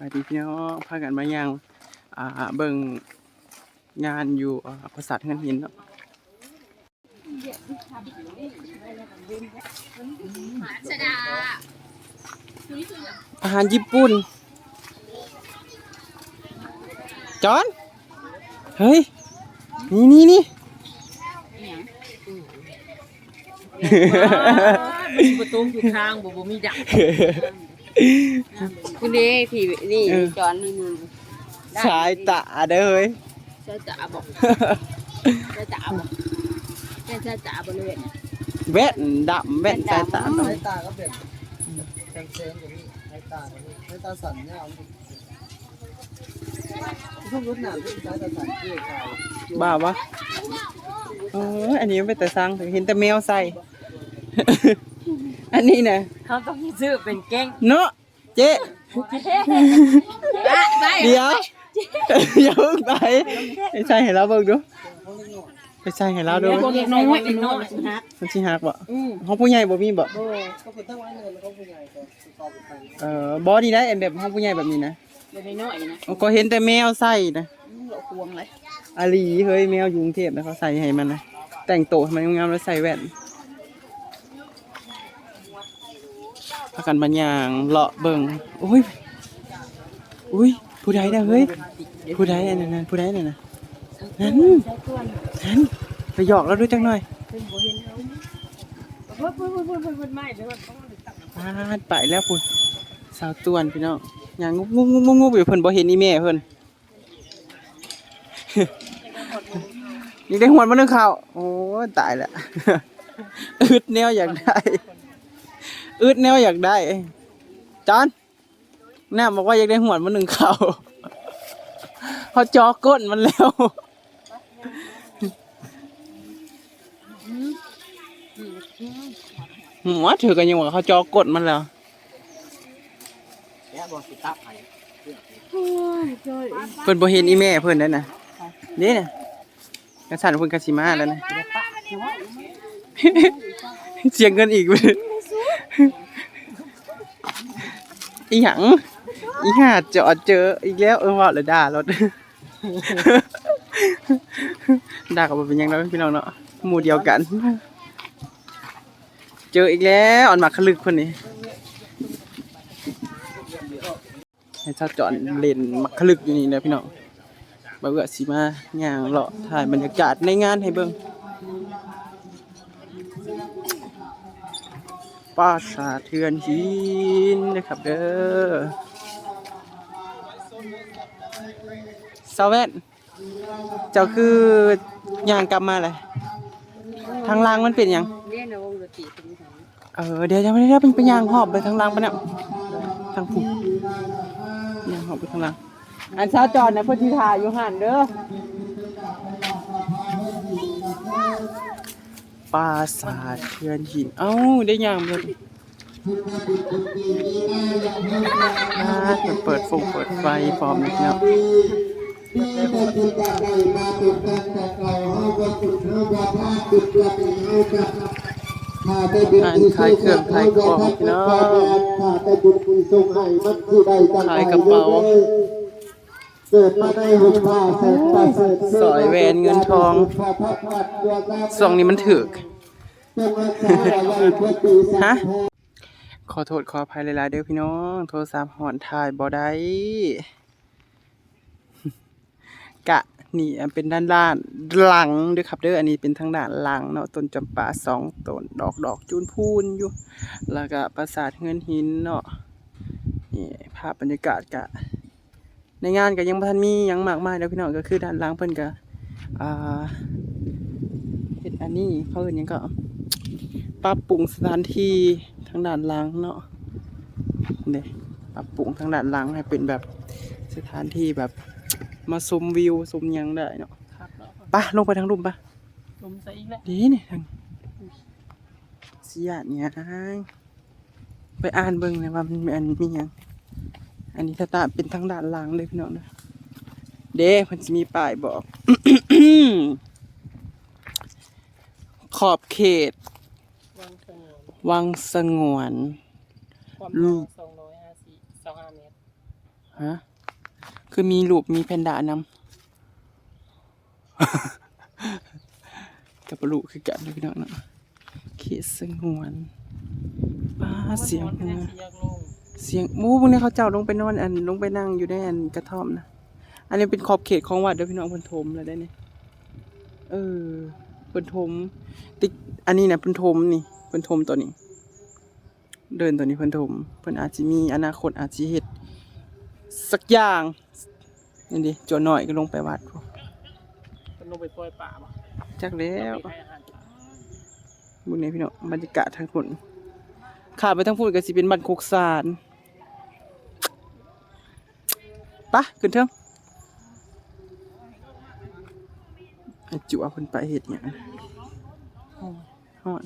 ไปดีพี่น้องพากันมายังอ่าเบิ่งงานอยู่อ่าปราสาทเงินหินเนาะชดาอาหารญี่ปุ่น จอน เฮ้ย นี่นี่นี่มีประตูอยู่ข้างบ่บ่มีดัก คุณเด้พี่นี่เออ จอนนี่นี่สายตาเด้อเฮ้ยใช่จ๋าบอกใช่จ๋าบอกใช่ใช่จ๋าบริเวณแว่นดำแว่นสายตาสายตาก็เป็นแข็งเซงอย่างนี้สายตาอย่างนี้สายตาสั่นเนี่ยเอาพวกรถหนามที่สายตาสั่นที่ขายบ้าวะเอออันนี้มันเป็นแต่สร้างเห็นแต่แมวใส่ อันนี้นะเขาต้องซื้อเป็นแก้งเนาะ เจ๊ไปไปเดี๋ยวอย่าเพิ่งไปไปใส่ให้เราเบิ่งดูไปใส่ให้เราดูเด็กน้อยเด็กน้อยนะมันสิหักบ่อือห้องผู้ใหญ่บ่มีบ่โอ้เขาเป็นตั้งไว้เงินแล้วเขาผู้ใหญ่ก็ติดต่อไปเออบ่นี่ได้อันแบบห้องผู้ใหญ่แบบนี้นะเด็กน้อยนะก็เห็นแต่แมวใส่นะเราควงเลยอาลีเฮ้ยแมวอยู่กรุงเทพนะเขาใส่ให้มันนะแต่งตัวให้มันงามๆแล้วใส่แว่นากันบัญญังเลาะเบิ่งอุ้ยอุ้ยผู้ใดนะเฮ้ยผู้ใดอันนั้นนะผู้ใดนั่นนะนั่นนั่นไปหยอกแล้วด้วยจังหน่อยเพิ่นบ่เห็นเขาเพิ่นเพิ่นเพิ่นเพิ่นเพิ่นไม่เด้อต้องตักพาดไปแล้วพุ่นสาวตวนพี่น้องอย่างงุบงุบงุบงุบอยู่เพิ่นบ่เห็นอีแม่เพิ่นนี่ได้หวนมานึงข้าวโอ้ตายแล้วอึดแนวอยากได้ อึดแนวอยากได้จอนแน่บอกว่าอยากได้หวนมาหนึ่งเขาเขาจอก้นมันแล้วหัวถือกันยังว่าเขาจอกดมันแล้วเพิ่นบ่เห็นอีแม่เพิ่นนั่นน่ะนี่น่ะกระสันเพิ่นกะสิมาแล้วนะเสียงเงินอีกเว้ย อีหยังอีห่าจอดเจออีกแล้วเออว่าเลยด่ารถด่าก็บ่เป็นยังแล้วพี่น้องเนาะหมู่เดียวกัน เจออีกแล้วอ่อนหมากขลึกคนนี้ให้เจ้าจอนเล่นมักขลึกอยู่นี่นะพี่น้องบ่เบื่อสิมาย่างเลาะถ่ายบรรยากาศในงานให้เบิ่ง ปราสาทเทือนหินนะครับเด้อสาวแว่นเจ้าคือย่างกลับมาเลยทางล่างมันเป็นหยังเรียนวงดนตรีเป็นไงเออเดี๋ยวจะไม่ได้เป็นไปยางหอบไปทางล่างปะเนี่ยทางผูยางหอบไปทางล่างอันเช้าจอดนะเพื่อที่ถ่าอยู่หันเด้อ ปราสาทเทือนหิน เอ้าได้ยางเลยอ่าเปิดฟงเปิดไฟพร้อมเลยเนาะอ่านขายเครื่องขายของพี่น้องขายกระเป๋า เกิดมาในหุ่นผ้าเสร็จประเสริฐสอยแหวนเงินทองส่วงนี้มันถึก ฮะ ขอโทษขออภัยหลายๆเด้อพี่น้อง โทรศัพท์หอนถ่ายบ่ได้กะนี่อันเป็นด้านล่างหลังเด้อครับเด้ออันนี้เป็นทางด้านหลังเนาะต้นจำปาสองต้นดอกดอกจูนพูนอยู่ แล้วก็ปราสาทเงินหินเนาะนี่ภาพบรรยากาศกะ ในงานก็ยังบ่ทันมีหยังมากมายแล้วพี่น้องก็คือด้านหลังเพิ่นก็อ่าเฮ็ดอันนี้เขาเอิ้นหยังก็ปรับปรุงสถานที่ทางด้านหล่างเนาะเด้ปรับปรุงทางด้านหล่างให้เป็นแบบสถานที่แบบมาชมวิวชมหยังได้เนาะครับเนาะไปะลงไปทางลุ่มปะลมใส่อีกแล้วดีนี่ทางเสียเนี่ยไปอ่านเบิ่งเลยว่ามันมีอันมีหยัง อันนี้ถ้าตาเป็นทางด้านหล่างเลยพี่น้องเด้อเด้มันจะมีป้ายบอก ขอบเขตวางสงวนวังสงวน ความยาว250 25เมตรฮะ คือมีรูปมีแพนด้านำ กับปลุคือกันเลยพี่น้องเนาะเขตสงวนป้าเสียงมันหัวเสียงลง เสียงหมูพวกนี้เขาเจ้าลงไปนอนอันลงไปนั่งอยู่ในอันกระท่อมนะอันนี้เป็นขอบเขตของวัดเด้อพี่น้องเพิ่นถมแล้วได้นี่เออเพิ่นถมติอันนี้นะเพิ่นถมนี่เพิ่นถมตัวนี้ เดินตัวนี้เพิ่นถมเพิ่นอาจสิมีอนาคตอาจสิเฮ็ดสักอย่างนี่ดิจวนหน่อยก็ลงไปวัดพวกมันลงไปปล่อยป่าบ่จักแล้วไปให้อาหารป่าบุญนี้พี่น้องบรรยากาศทางฝุ่นขาดไปทั้งฝุ่นก็สิเป็นบ้านโคกสาร ปะขึ้นเถิงไอ้จั่วเพิ่นไปเฮ็ดหยังฮอน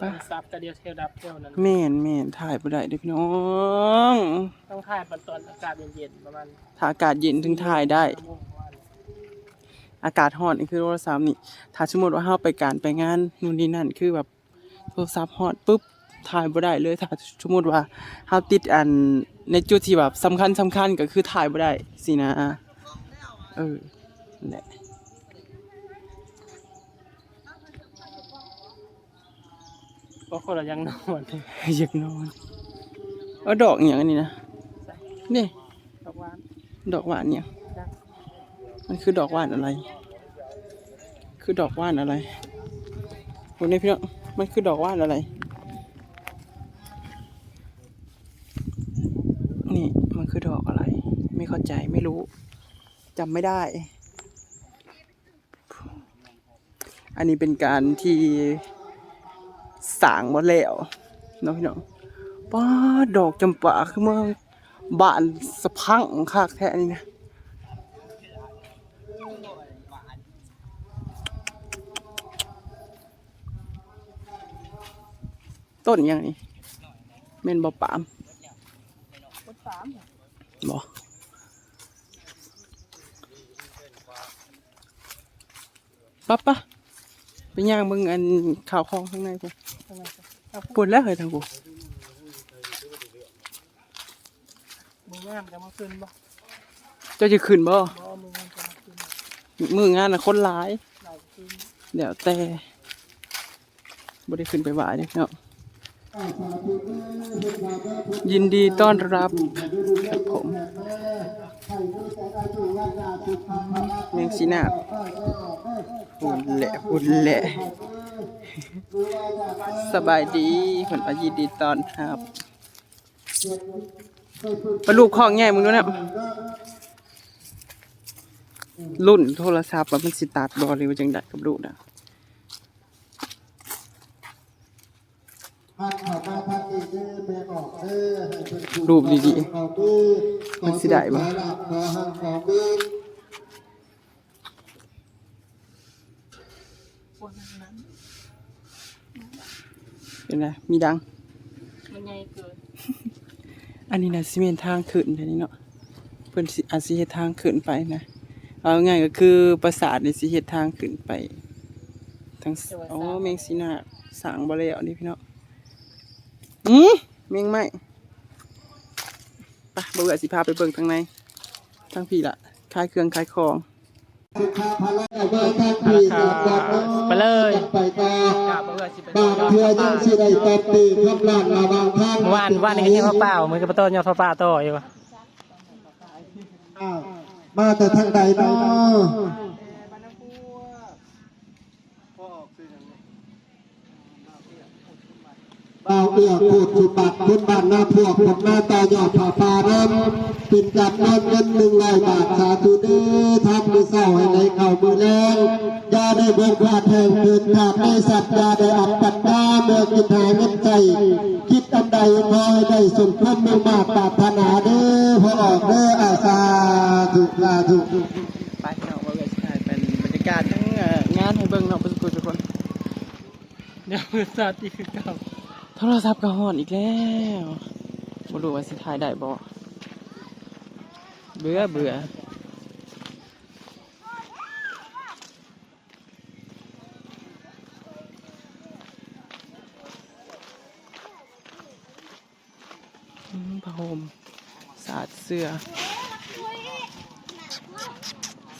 ปะซับกระเดียวเทวดับเที่ยวนั้นแม่นแม่นถ่ายบ่ได้เด้อพี่น้อง ต้องถ่ายมันตอนอากาศเย็นๆประมาณถ้าอากาศเย็นถึงถ่ายได้ชั่วโมงกว่าอากาศร้อนนี่คือโทรศัพท์นี่ ถ้าสมมติว่าเฮาไปการไปงานนู่นนี่นั่นคือแบบโทรศัพท์ร้อนปุ๊บ ถ่ายบ่ได้เลยถ้าสมมติว่าเฮาติดอันในจุดที่แบบสำคัญสำคัญก็คือถ่ายบ่ได้สินะเออนั่นแหละเพราะคนเรายังนอนอยากนอนเอาดอกอหย่างอันนี้นะนี่ดอกหวานดอกหวานเนี่ยมันคือดอกหวานอะไร คือดอกหวานอะไรวันนี้พี่น้องมันคือดอกหวานอะไร นี่ มันคือดอกอะไร ไม่เข้าใจไม่รู้ จำไม่ได้ อันนี้เป็นการที่สางหมดแล้วเน้องพี่น้องป้าดดอกจำปาคือเมื่อบานสะพรังคากแท้นี่นะต้นอย่างนี้เม่นบ่ปามต้น สามบ่ปะปะไปย่างเบิ่งอันข่าวคลองข้างในกูปวดแล้วเหรอทางกูมืองามจะมาขึ้นบ่เจ้าจะขึ้นบ่บ่มืองามจะมาขึ้นมืองานน่ะคนหลายเราขึ้นเดี๋ยวแต่บ่ได้ขึ้นไปไหวเนี่ยเนาะ ยินดีต้อนรับครับผมแมงสีนาหุ่นแหละหุ่นแหละสบายดีผลประยินดีตอนครับปลาลูกของใหญ่มึงดูนะรุ่นโทรศัพท์ว่ามันสิตัดบอหรือว่าจังไดกับลูกนะ รูปดีๆ มันสิได้บ่พวกนั้นนั้นเป็นไงมีดังมันใหญ่เกินอันนี้นะซีเมนทางขึ้นอันนี้เนาะเพิ่นสิอาจสิเฮ็ดทางขึ้นไปนะ เอาง่ายก็คือปราสาทนี่สิเฮ็ดทางขึ้นไปทั้งสโอ้แมงสีนาคสร้างบ่แล้วนี่พี่เนาะอือแมงไหม้ ไปบ่เบื่อสิพาไปเบิ่งทางในทางพี่ล่ะขายเครื่องขายของไปเลยบางเพื่อยังสิได้ตัดตีคำลานระหว่างทางวันวันนี้ก็ยังข้าเปล่ามือกับต้นยอดข้าท่าต่ออยู่มาแต่ทางใดเนาะบ่าว เอื้อพูดสุบัตรพื้นบ้านหน้าพวกผมหน้าตายอดผาฟ้าเริ่มปินจับเงินเงินหนึ่งร้อยบาทสาธุเด้อทำมือเศร้าให้ในเข่ามือแรงอย่าได้เบิกพลาดแห่งเกินขาดในสัตว์อย่าได้อับปัดดาเมื่อกินหาเงินใจ คิดอันใดขอให้ได้สมความมุ่งมาปรารถนาเด้อพอออกเด้ออาสาธุสาธุไปเนาะบ่เบื่อสิถ่ายเป็นบรรยากาศทั้งเอ่องานให้เบิ่งเนาะเพิ่นทุกคนเดี๋ยวมือสัตว์อีกคือเก่า โทรศัพท์ก็ฮอนอีกแล้วบ่รู้ว่าสิถ่ายได้บ่เบื่อเบื่ออืมผ้าห่มสะอาดเสื้อ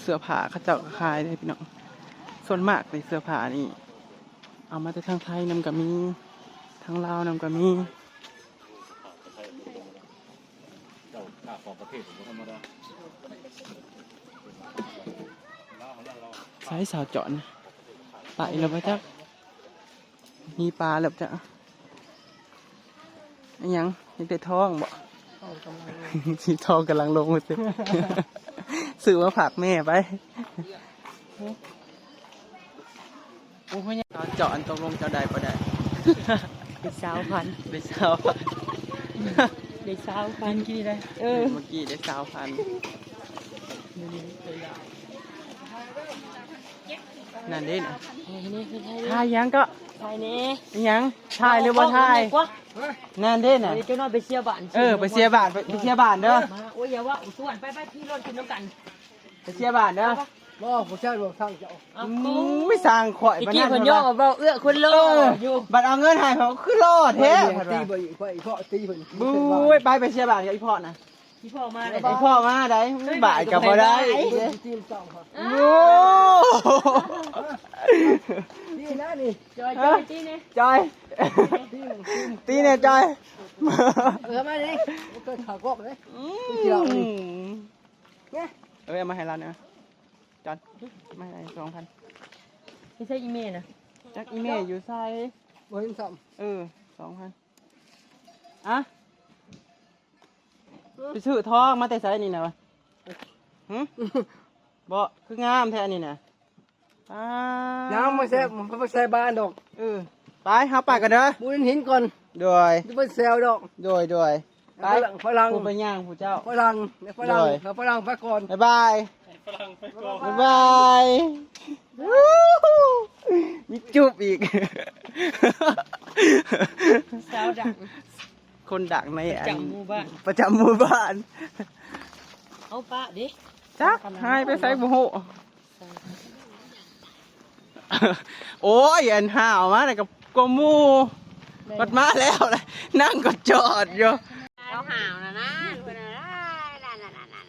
เสื้อผ้าเขาเจ้าขายเลยพี่น้อง ส่วนมากในเสื้อผ้านี่ เอามาจากทางไทยนำกับมี ทางลาวนำกับมีเจ้าข้าของประเทศผมก็ธรรมดาใช้สาวจอนไปแล้วปะจ๊ะมีปลาแล้วจ้ะอันยังยังได้ท้องบ่ชีทองกำลังลงมาสิซื้อมาผักแม่ไปโอ้ยตอนเจาะอันตรงลงเจ้าใดบ่ได้ ได้สาวพันได้สาวพันได้สาวพันกี่ได้เออเมื่อกี้ได้สาวพันนั่นเด้น่ะนี่คือไทยทายยังก็ไทยนี่อิหยังทายหรือบ่ทายกว่านั่นเด้น่ะเดี๋ยวเจ้าน้อยไปเชียร์บ้านเออไปเสียบาทไปไปเสียบาทเด้อมาโอ้ยอย่าว่าอุส่วนไปไปที่รถกินน้ำกันไปเสียบาทเด้อ บ่ผมใช่บ่ทางเจ้าเอาอืมไม่สร้างข่อยตะบ่กี้นั่นคนย่อเพิ่นมาว่าเบาเอื้อคนโลเอออยู่บัดเอาเงินให้เขาคือรอดแท้ตีบ่อีกว่าอีกเพราะตีเพิ่นบู้ยไปไปเชียร์บาทกับอีพ่อนะที่พ่อมาเลยไอพ่อมาได้บ่ายกับบ่ได้ตีมเจ้าครับโอ้นี่นะนี่จอยจอยที่นี่จอยตีเนี่ยจอยเออมาดิมันเกิดขากอกเลยอืกี่ดอกนี่มเอ้ยเอามาให้เราเนี่ย จอนไม่ให้สองพันไม่ใช่อีเมลนะจักอีเมลอยู่ใส่บ่เห็นซ้เออสองพันอะไปซื้อทองมาแต่ใส่นี่นะวะหึบ่คืองามแท้อันนี่นะอ้าำน้ำมาแซ่บมันมาแซ่บ้านดอกเออไปเฮาไปกันเด้อบุญหินก่อนโดยจะไปแซวดอกโดยโดยฝรั่งฝรั่งผู้ไปย่างผู้เจ้าฝรั่งฝรั่งด้วยฝรั่งไปก่อนบ๊ายบาย บ๊ายบายวู้ฮู้มีจุบอีก สาวดังคนดังในอันจำหมู่บ้านประจำหมู่บ้านเอาป้าดิจักให้ไปใส่บุหูโอ้ยอันห่าวมาแต่กับกบหมูกัดมาแล้วเลยนั่งก็จอดอยู่ เราห่าวนะนะเพื่อนนะนั่นนั่นนั่นนั่น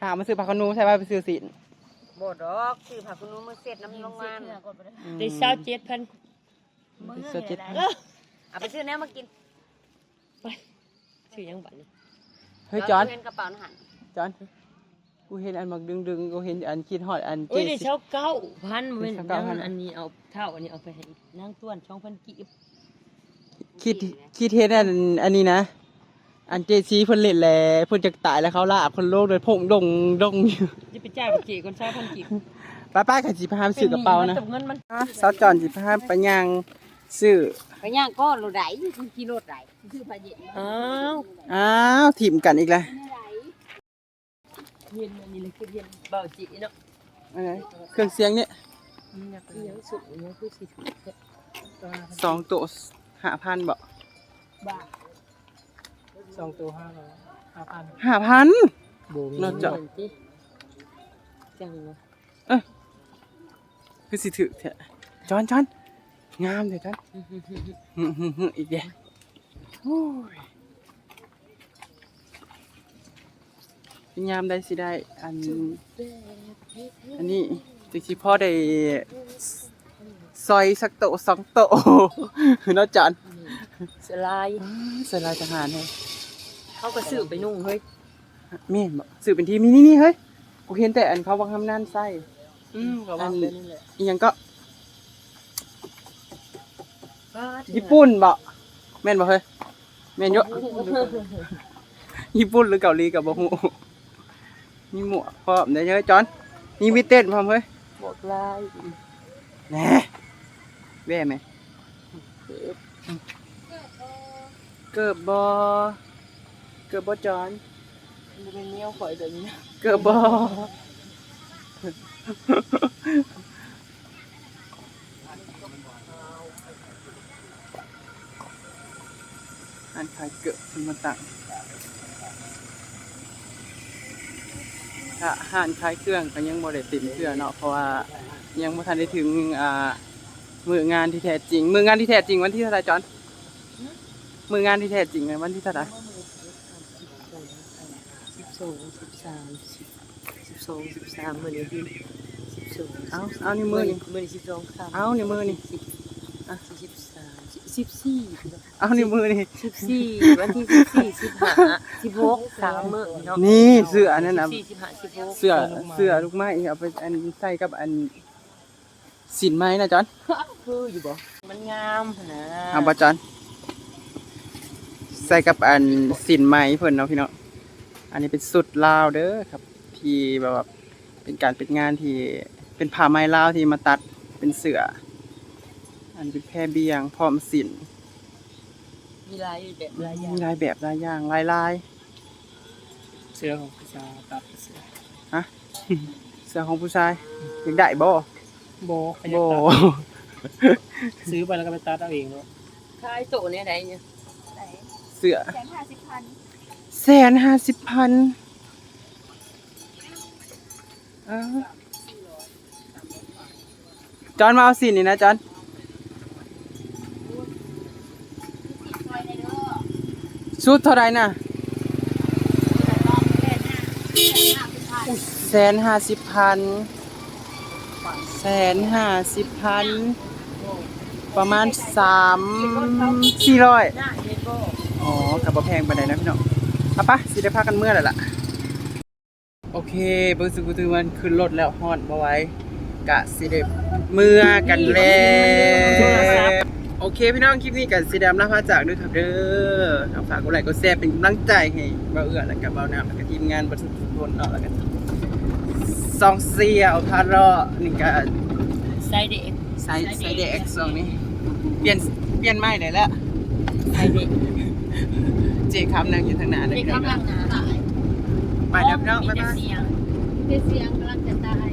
หามาซื้อผักขนูใช่ป่ะไปซื้อสินบดดอกคือผักคุณนุ้มือเสร็จน้ำลงมาได้สาวเจ็ดพันซื้อจิตเอาไปซื้อแนวมากินชื่อยังบัตรเฮ้ยจอน เงินกระเป๋าหันจอน กูเห็นอันมักดึงดึงๆกูเห็นอันคิดฮอดอันโอ้เจ็ยดได้สิบ เช้าเก้าพันเป็นเก้าพันอันนี้เอาเท่าอันนี้เอาไปให้นางต้วนช่องพันกีบคิดคิดเห็นอันอันนี้นะ อันเจซีเพิ่นเล่นแหล้เพิ่นจะตายแล้วเขาลาบคนโลกเลยพงดงดงอยู่จะไปจ่ายบัตรเจคนเช้าพันกีบป้าป้าขันสิพาไปซื้อกระเป๋านะจบเงินมันอะสาวจอนสิพาไปย่างซื้อไปย่างก้อนรถไหลกินรถไหลซื้อผ้าเย็นอ้าวอ้าวถีมกันอีกแล้วเย็นอันนี้เลยคือเย็นเบาจีเนาะอะไรเครื่องเสียงเนี่ยมีนักเรียนสุดเนี่ยคือสิถูกเถอะสองตัวห้าพันบ่บ้า สองตัวห้าร้อยห้าพันห้าพัน บูมนอกจากเหมือนจิจังวะคือสิถือเถอะจอนจอนงามเถอะจอนหึหึหึอีกเด้โอ้ยงามได้สิได้ อัน อันนี้จริงๆพ่อได้ซอยสักโตะสองโตะ เนาะจอนสลายใส่ลายทหารให้ เขาก็ซื้อไปนุ่งเฮ้ยแม่นบ่สื่อเป็นทีมนี่นี่นี่เฮ้ยกูเห็นแต่อันเขาวางคำนั่นไส้อืมก็อัว่านเป็นนี่แหละอีหยังก็ญี่ปุ่นบ่แม่นบ่เฮ้ยแม่นเยอะญี่ปุ่นหรือเกาหลีกับบ่ฮู้มีหมวกพร้อมเด้อเฮ้ยจอนนี่มีเต้นพร้อมเฮ้ยบอกลายแหน่แว่ไหมเกิบบ่ เกิบบ่จอนมันเป็นเนี้ยวข่อยเดี๋ยวนี้เกิดบออันขายเกิดมันมาตั้งถ้าห้านขายเครื่องก็ยังบ่ได้เติมเครื่องเนาะเพราะว่ายังบ่ทันได้ถึงอ่ามืองานที่แท้จริง มืองานที่แท้จริงวันที่เท่าไหร่จอนมืองานที่แท้จริงวันที่เท่าไหร่ สสองสิบสามสิบสิบสองสิบสามมื้อนี้ที่สิบสองเอาเอานี่มือนี่มื้อนี้สิบสองค่ะเอานี่มือนี่สิบอะสิบสามสิบสี่เอานี่มือนี่สิบสี่วันที่สิบสี่สิบห้าสิบหกสามมื้อเนาะนี่เสื้ออันนั้นน่ะสิบสี่สิบห้าสิบหกเสื้อเสื้อลูกไม้เอาไปอันใส่กับอันสินไม้นะจอนคืออยู่บ่มันงามนะเอาบ่จอนใส่กับอันสินไม้เพิ่นเนาะพี่เนาะ อันนี้เป็นสุดลาวเด้อครับ ที่แบบว่าเป็นการเป็นงานที่เป็นผ้าไหม้ลาวที่มาตัดเป็นเสื้ออันเป็นแพรเบียงพร้อมสินมีลายแบบลายอย่างมีหลายแบบหลายอย่างหลายลายเสื้อของผู้ชายตัดเสื้อเสื้อของผู้ชายอยากได้บ่โบขยับ่บตัดซื้อไปแล้วก็ไปตัดเอาเองเนาะคายโตเนี่ยไหนเนี่ยเสื้อแสนห้าสิบพัน แสนห้าสิบพันจอนมาเอาสินี่นะจอนซอยในเด้อชุดเท่าไรน่ะแสนห้าสิบพันแสนห้าสิบพันประมาณสามสี่ร้อยอ๋อกับบ่แพงไปานนะพี่น้อง เอาปะสิได้พากันเมื่อแล้วล่ะ โอเคเบิ่งสึกกูตือมันขึ้นรถแล้วฮอดบ่ไหว้กะสิได้เมื่อกันแล้วโอเคพี่น้องคลิปนี้กันสิดำลาพาจากด้วยครับเด้อเอาฝากกดไลค์กดแชร์เป็นกำลังใจให้บ่าเอื้อและกับบ่าวน้ำและกับทีมงานบ่ทุกคนเนาะแล้วกันซองเสียวพาราะนี่ก็ใส่เด็กไซส์ไซส์เด็กซองนี้เปลี่ยนเปลี่ยนไม้ได้แล้วใส่เด็ก เจคำนั่งอยู่ทางหน้าเลยเด็กพี่น้องกำลังหนาไปแล้วพี่น้องมีบ๊ายแต่บายเสียงเสียงกำลังจะตาย